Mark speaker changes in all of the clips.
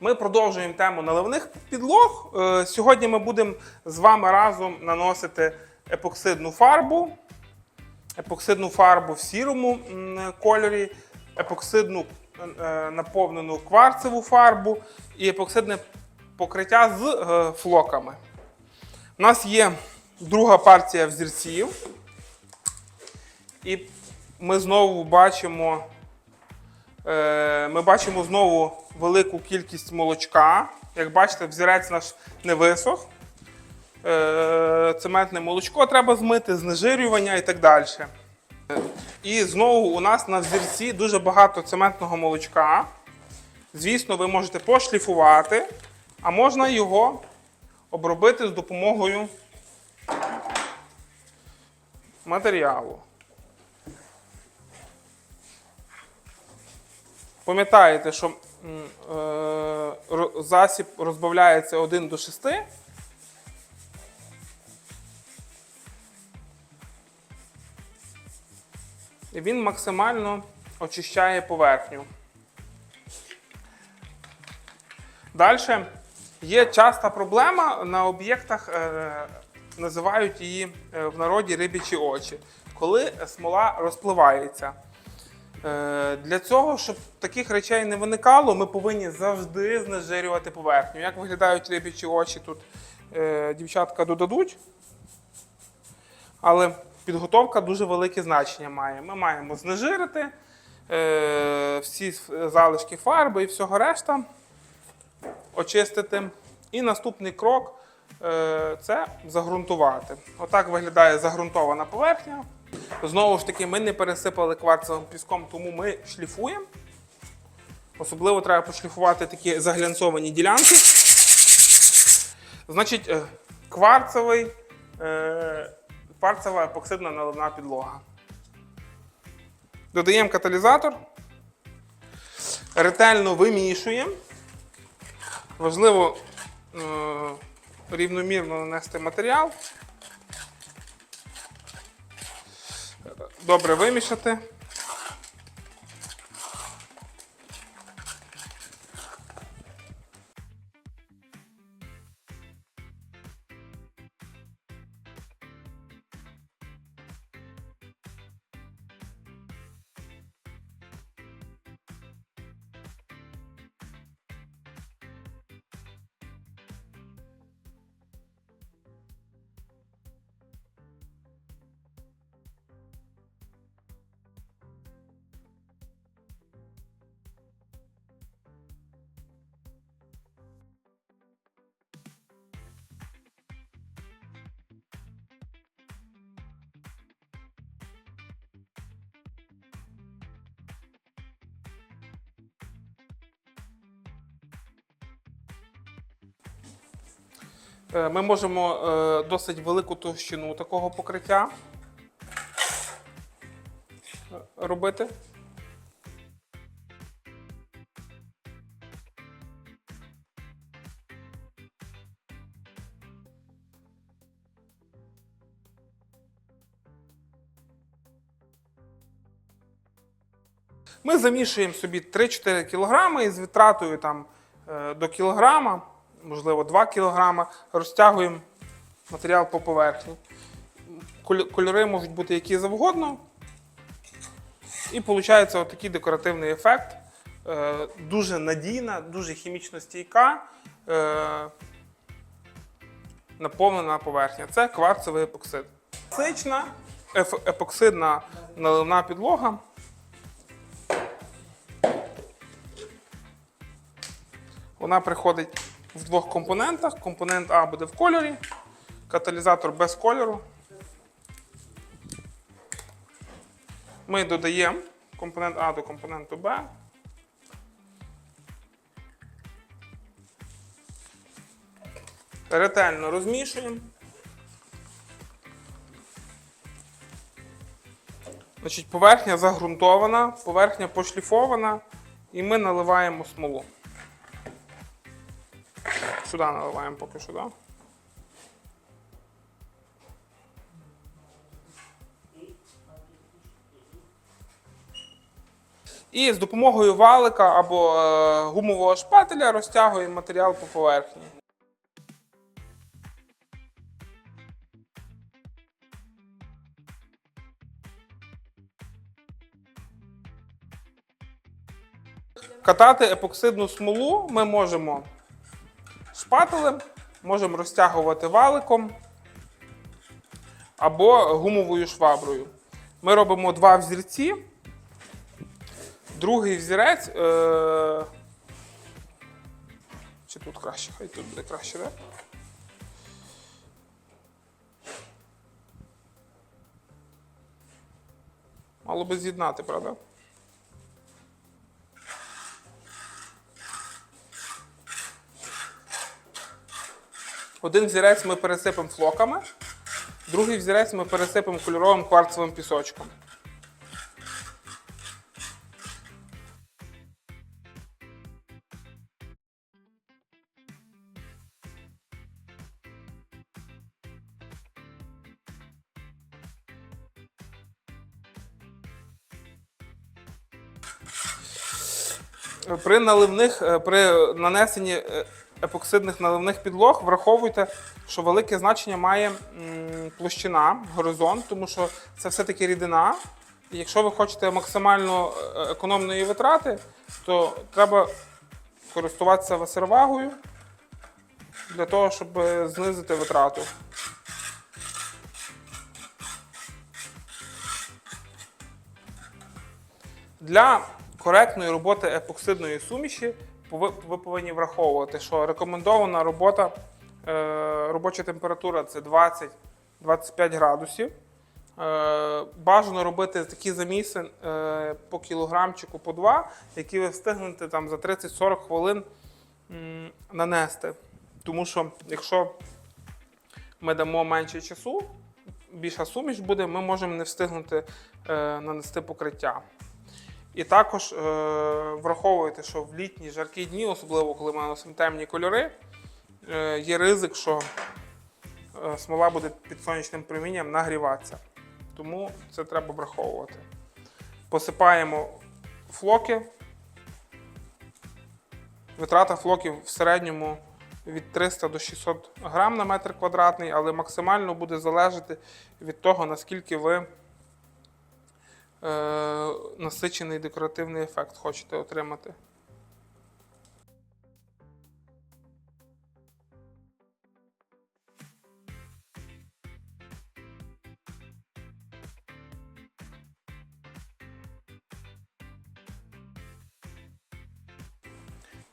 Speaker 1: Ми продовжуємо тему наливних підлог. Е, Сьогодні ми будемо з вами разом наносити епоксидну фарбу, епоксидну фарбу в сірому кольорі, епоксидну е, наповнену кварцеву фарбу і епоксидне покриття з е, флоками. У нас є друга партія взірців. І ми знову бачимо, ми бачимо знову велику кількість молочка. Як бачите, взірець наш не висох. Е, цементне молочко треба змити, знежирювання і так далі. Е, І знову у нас на взірці дуже багато цементного молочка. Звісно, ви можете пошліфувати, а можна його обробити з допомогою матеріалу. Пам'ятаєте, що е, засіб розбавляється 1 до 6. І він максимально очищає поверхню. Далі є часта проблема на об'єктах, е, називають її е, в народі рибічі очі, коли смола розпливається. Е, Для цього, щоб таких речей не виникало, ми повинні завжди знежирювати поверхню. Як виглядають рибічі очі, тут е, дівчатка додадуть. Але підготовка дуже велике значення має. Ми маємо знежирити е, всі залишки фарби і всього решта, очистити. І наступний крок це загрунтувати. Отак виглядає загрунтована поверхня. Знову ж таки, ми не пересипали кварцевим піском, тому ми шліфуємо. Особливо треба пошліфувати такі заглянцовані ділянки. Значить, е, кварцевий, е, кварцева епоксидна наливна підлога. Додаємо каталізатор. Ретельно вимішуємо. Важливо е, рівномірно нанести матеріал. Добре вимішати. Ми можемо е, досить велику товщину такого покриття е, робити. Ми замішуємо собі 3-4 кг і з витратою там, е, до кілограма, можливо 2 кг, розтягуємо матеріал по поверхні. Кольори можуть бути які завгодно. І виходить отакий декоративний ефект. Е, Дуже надійна, дуже хімічно стійка, е, наповнена поверхня. Це кварцевий епоксид. Класична епоксидна наливна підлога. Вона приходить в двох компонентах. Компонент А буде в кольорі, каталізатор без кольору. Ми додаємо компонент А до компоненту Б. Ретельно розмішуємо. Значить, поверхня загрунтована, поверхня пошліфована, і ми наливаємо смолу. Сюди наливаємо поки що, да? І з допомогою валика або е, гумового шпателя розтягуємо матеріал по поверхні. Катати епоксидну смолу ми можемо шпателем, можемо розтягувати валиком або гумовою шваброю. Ми робимо два взірці. Другий взірець. Е... Чи тут краще? Хай тут буде краще, так? Мало би з'єднати, правда? Один взірець ми пересипемо флоками, другий взірець ми пересипемо кольоровим кварцевим пісочком. При наливних, е, при нанесенні е, епоксидних наливних підлог враховуйте, що велике значення має площина, горизонт, тому що це все-таки рідина. І якщо ви хочете максимально е, економної витрати, то треба користуватися васервагою для того, щоб знизити витрату. Для коректної роботи епоксидної суміші пови- ви повинні враховувати, що рекомендована робота, е, робоча температура це 20-25 градусів. Е, Бажано робити такі заміси е, по кілограмчику по два, які ви встигнете там за 30-40 хвилин м, нанести. Тому що якщо ми дамо менше часу, більша суміш буде, ми можемо не встигнути е, нанести покриття. І також е, враховуйте, що в літні жаркі дні, особливо коли ми наносимо темні кольори, е, є ризик, що е, смола буде під сонячним промінням нагріватися. Тому це треба враховувати. Посипаємо флоки. Витрата флоків в середньому від 300 до 600 грам на метр квадратний, але максимально буде залежати від того, наскільки ви насичений декоративний ефект хочете отримати.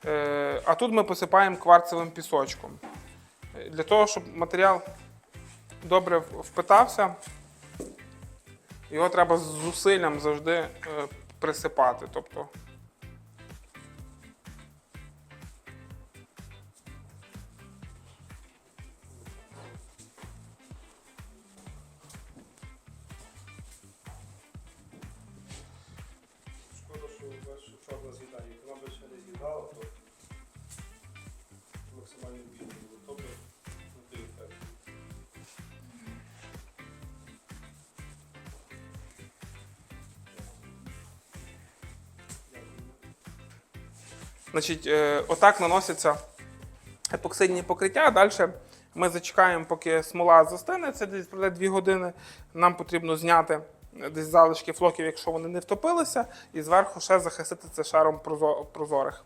Speaker 1: Е, А тут ми посипаємо кварцевим пісочком. Е, Для того, щоб матеріал добре впитався, його треба з зусиллям завжди е, присипати. Тобто, значить, е, отак наносяться епоксидні покриття. Далі ми зачекаємо, поки смола застине, це десь пройде 2 години. Нам потрібно зняти десь залишки флоків, якщо вони не втопилися, і зверху ще захистити це шаром прозорих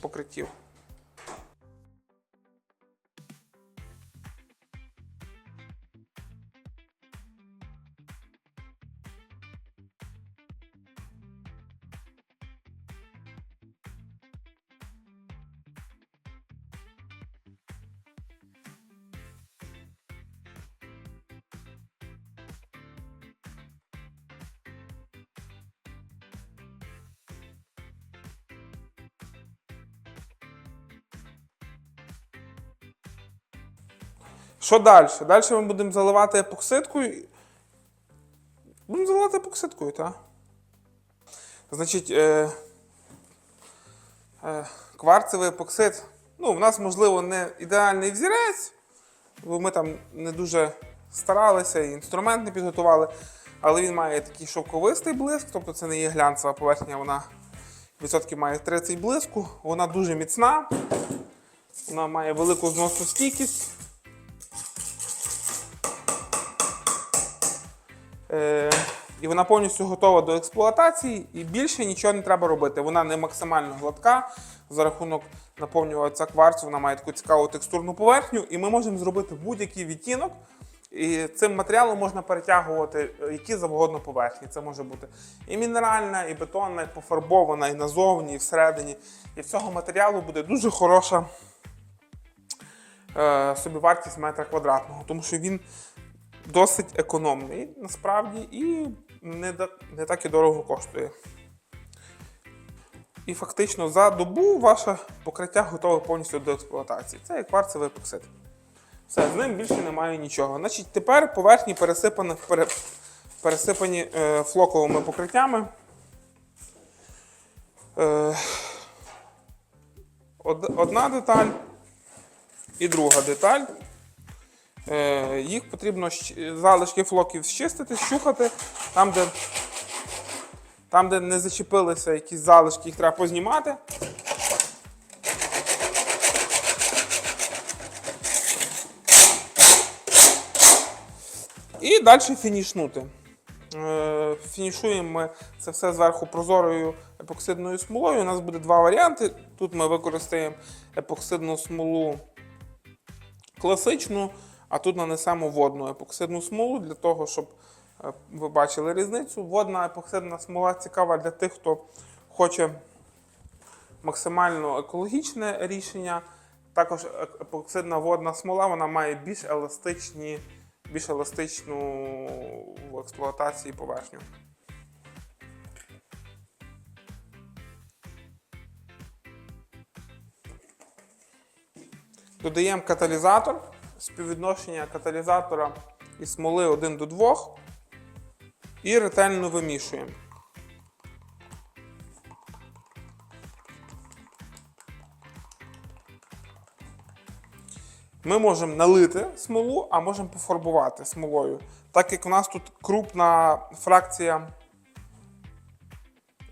Speaker 1: покриттів. Що далі? Далі ми будемо заливати епоксидкою. Будемо заливати епоксидкою, так? Значить, е, е, кварцевий епоксид. Ну, в нас, можливо, не ідеальний взірець, бо ми там не дуже старалися і інструмент не підготували. але він має такий шовковистий блиск, тобто це не є глянцева поверхня, вона відсотків має 30 блиску, вона дуже міцна, вона має велику зносну стійкість. І вона повністю готова до експлуатації, і більше нічого не треба робити. Вона не максимально гладка. За рахунок наповнюватися кварцу, вона має таку цікаву текстурну поверхню, і ми можемо зробити будь-який відтінок. І цим матеріалом можна перетягувати е, які завгодно поверхні. Це може бути і мінеральна, і бетонна, і пофарбована, і назовні, і всередині. І в цього матеріалу буде дуже хороша е, собівартість метра квадратного, тому що він досить економний насправді і не, не так і дорого коштує. І фактично за добу ваше покриття готове повністю до експлуатації. Це як кварцевий епоксид. Все, з ним більше немає нічого. Значить, тепер поверхні пересипані, пере, пересипані е, флоковими покриттями. Е, одна деталь і друга деталь. Е, їх потрібно залишки флоків щистити, щухати. Там, де, там, де не зачепилися якісь залишки, їх треба познімати. І далі фінішнути. Е, Фінішуємо ми це все зверху прозорою епоксидною смолою. У нас буде два варіанти. Тут ми використаємо епоксидну смолу класичну, а тут нанесемо водну епоксидну смолу для того, щоб е, ви бачили різницю. Водна епоксидна смола цікава для тих, хто хоче максимально екологічне рішення. Також е- епоксидна водна смола вона має більш еластичні, більш еластичну в експлуатації поверхню. Додаємо каталізатор, співвідношення каталізатора і смоли 1 до 2 і ретельно вимішуємо. Ми можемо налити смолу, а можемо пофарбувати смолою. Так як у нас тут крупна фракція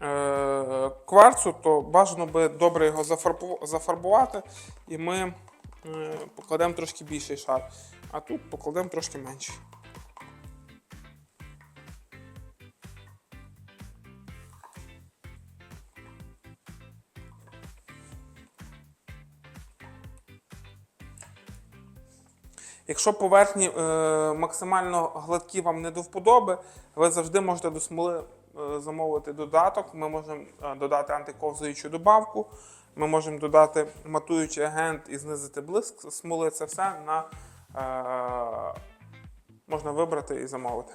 Speaker 1: е, кварцу, то бажано би добре його зафарбувати, і ми покладемо трошки більший шар, а тут покладемо трошки менший. Якщо поверхні е, максимально гладкі вам не до вподоби, ви завжди можете до смоли е, замовити додаток. Ми можемо е, додати антиковзуючу добавку, ми можемо додати матуючий агент і знизити блиск смоли. Все на, е, можна вибрати і замовити.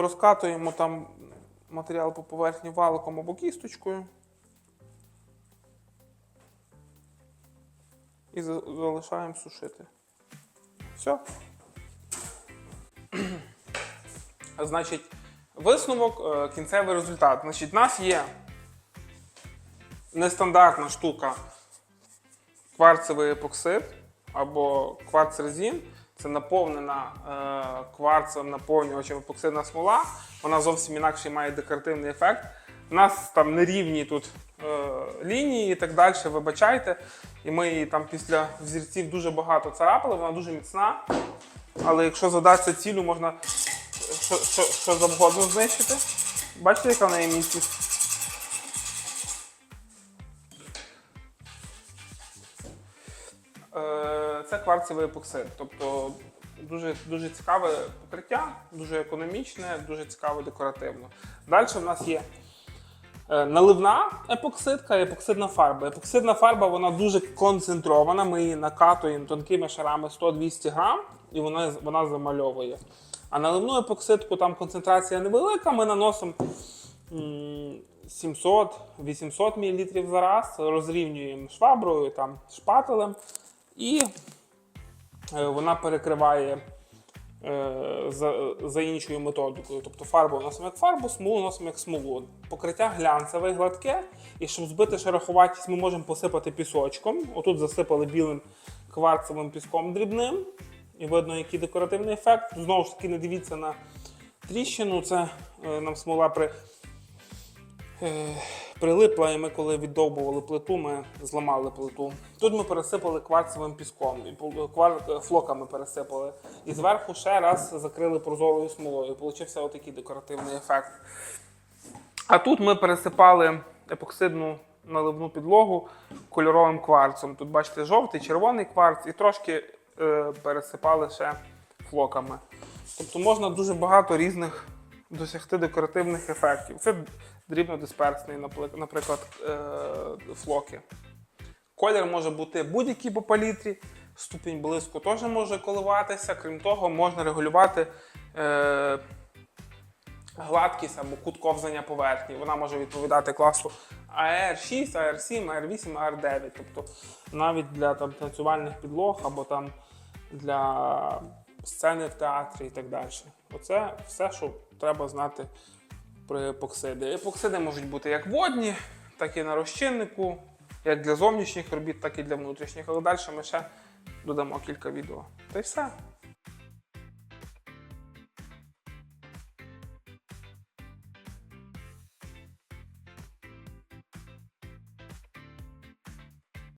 Speaker 1: Розкатуємо там матеріал по поверхні валиком або кісточкою. І залишаємо сушити. Все. Значить, висновок, е, кінцевий результат. Значить, в нас є нестандартна штука кварцевий епоксид або кварцрезін. Це наповнена е, кварцем наповнювачем епоксидна смола. Вона зовсім інакше має декоративний ефект. У нас там нерівні тут е, лінії і так далі, вибачайте. І ми її там після взірців дуже багато царапали, вона дуже міцна. Але якщо задатися цілю, можна що, що, що завгодно знищити. Бачите, яка в неї міцність? Е, Це кварцевий епоксид. Тобто дуже, дуже цікаве покриття, дуже економічне, дуже цікаво декоративно. Далі в нас є е, наливна епоксидка і епоксидна фарба. Епоксидна фарба вона дуже концентрована. Ми її накатуємо тонкими шарами 100-200 грам, і вона, вона замальовує. А наливну епоксидку там концентрація невелика, ми наносимо 700-800 мл за раз, розрівнюємо шваброю, там, шпателем, і вона перекриває е, за, за іншою методикою. Тобто фарбу носимо як фарбу, смолу носимо як смолу. Покриття глянцеве, гладке, і щоб збити шероховатість, ми можемо посипати пісочком. Отут засипали білим кварцевим піском дрібним. І видно, який декоративний ефект. Знову ж таки, не дивіться на тріщину. Це е, нам смола при, е, прилипла, і ми коли віддовбували плиту, ми зламали плиту. Тут ми пересипали кварцевим піском, і е, флоками пересипали. І зверху ще раз закрили прозорою смолою. Получився отакий декоративний ефект. А тут ми пересипали епоксидну наливну підлогу кольоровим кварцом. Тут бачите жовтий, червоний кварц і трошки е, пересипали ще флоками. Тобто можна дуже багато різних досягти декоративних ефектів. Це дрібнодисперсний, наприклад, е, флоки. Колір може бути будь-який по палітрі, ступінь блиску теж може коливатися. Крім того, можна регулювати е, гладкість або кут ковзання поверхні. Вона може відповідати класу AR6, AR7, AR8, AR9. Тобто навіть для там, танцювальних підлог або там для сцени в театрі і так далі. Оце все, що треба знати про епоксиди. Епоксиди можуть бути як водні, так і на розчиннику, як для зовнішніх робіт, так і для внутрішніх. Але далі ми ще додамо кілька відео. Та й все.